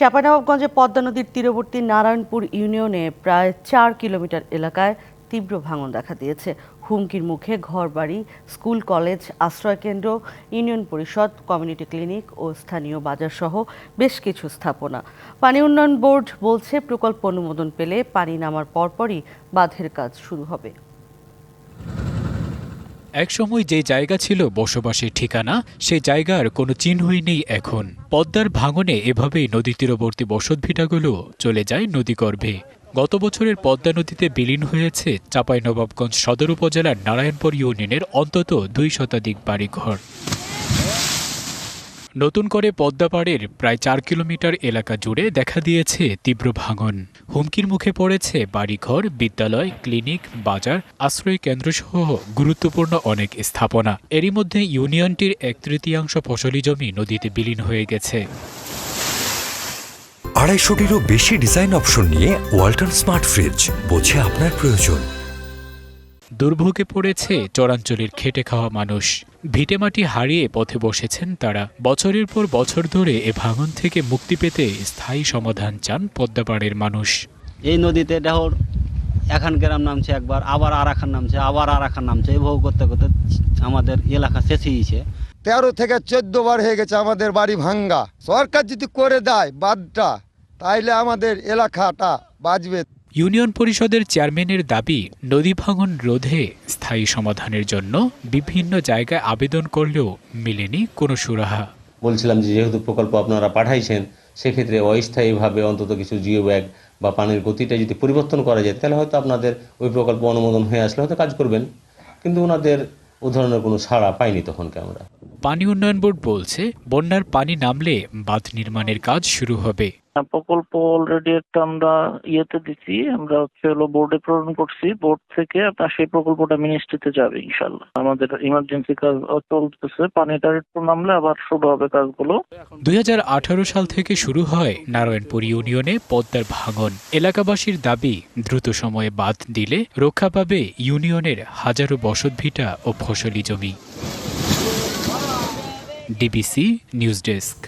চাঁপানবাবগঞ্জে পদ্মা নদীর তীরবর্তী নারায়ণপুর ইউনিয়নে প্রায় চার কিলোমিটার এলাকায় তীব্র ভাঙন দেখা দিয়েছে। হুমকির মুখে ঘরবাড়ি, স্কুল, কলেজ, আশ্রয়কেন্দ্র, ইউনিয়ন পরিষদ, কমিউনিটি ক্লিনিক ও স্থানীয় বাজারসহ বেশ কিছু স্থাপনা। পানি উন্নয়ন বোর্ড বলছে, প্রকল্প অনুমোদন পেলে পানি নামার পরপরই বাঁধের কাজ শুরু হবে। একসময় যে জায়গা ছিল বসবাসের ঠিকানা, সে জায়গার কোনো চিহ্নই নেই এখন। পদ্মার ভাঙনে এভাবেই নদী তীরবর্তী বসতভিটাগুলো চলে যায় নদীগর্ভে। গত বছরের পদ্মা নদীতে বিলীন হয়েছে চাঁপাইনবাবগঞ্জ সদর উপজেলার নারায়ণপুর ইউনিয়নের অন্তত দুই শতাধিক বাড়িঘর। নতুন করে পদ্মাপাড়ের প্রায় চার কিলোমিটার এলাকা জুড়ে দেখা দিয়েছে তীব্র ভাঙন। হুমকির মুখে পড়েছে বাড়িঘর, বিদ্যালয়, ক্লিনিক, বাজার আশ্রয় কেন্দ্রসহ গুরুত্বপূর্ণ অনেক স্থাপনা। এরই মধ্যে ইউনিয়নটির এক তৃতীয়াংশ ফসলি জমি নদীতে বিলীন হয়ে গেছে। আড়াইশোটিরও বেশি ডিজাইন অপশন নিয়ে ওয়াল্টন স্মার্ট ফ্রিজ, বোঝে আপনার প্রয়োজন। দুর্ভোগে পড়েছে চরাঞ্চলের খেটে খাওয়া মানুষ। ভিটেমাটি হারিয়ে পথে বসেছেন তারা। বছরের পর বছর ধরে এ ভাঙন থেকে মুক্তি পেতে স্থায়ী সমাধান চান পদ্মাপাড়ের মানুষ। এই নদীতে ডেহর এখান গ্রাম নামছে একবার আবার আর এখান নামছে আবার আর এখান নামছে এইভাবে করতে করতে আমাদের এলাকা শেষ হয়েছে তেরো থেকে চোদ্দ বার হয়ে গেছে আমাদের বাড়ি ভাঙ্গা। সরকার যদি করে দেয় বাদটা তাইলে আমাদের এলাকাটা বাঁচবে। ইউনিয়ন পরিষদের চেয়ারম্যানের দাবি নদী ভাঙন রোধে স্থায়ী সমাধানের জন্য বিভিন্ন জায়গায় আবেদন করলেও মেলেনি কোনো সুরাহা। বলছিলাম যে যেহেতু প্রকল্প আপনারা পাঠাইছেন সেক্ষেত্রে অস্থায়ীভাবে অন্তত কিছু জিও ব্যাগ বা পানির গতিটা যদি পরিবর্তন করা যায় তাহলে হয়তো আপনাদের ওই প্রকল্প অনুমোদন হয়ে আসলে হয়তো কাজ করবেন। কিন্তু ওনাদের ও ধরনের কোনো সাড়া পাইনি তখনকে আমরা। পানি উন্নয়ন বোর্ড বলছে বন্যার পানি নামলে বাঁধ নির্মাণের কাজ শুরু হবে। প্রকল্প অলরেডি একটা আমরা ইয়েতে দিচ্ছি আমরা হচ্ছে হলো বোর্ডে প্রেরণ করছি বোর্ড থেকে আপনার সেই প্রকল্পটা মিনিস্ট্রিতে যাবে ইনশাল্লাহ আমাদের ইমার্জেন্সি কাজ চলতেছে পানিটা একটু নামলে আবার শুরু হবে কাজগুলো। দুই হাজার আঠারো সাল থেকে শুরু হয় নারায়ণপুর ইউনিয়নে পদ্মার ভাঙন। এলাকাবাসীর দাবি, দ্রুত সময়ে বাদ দিলে রক্ষা পাবে ইউনিয়নের হাজারো বসতভিটা ও ফসলি জমি। DBC news desk.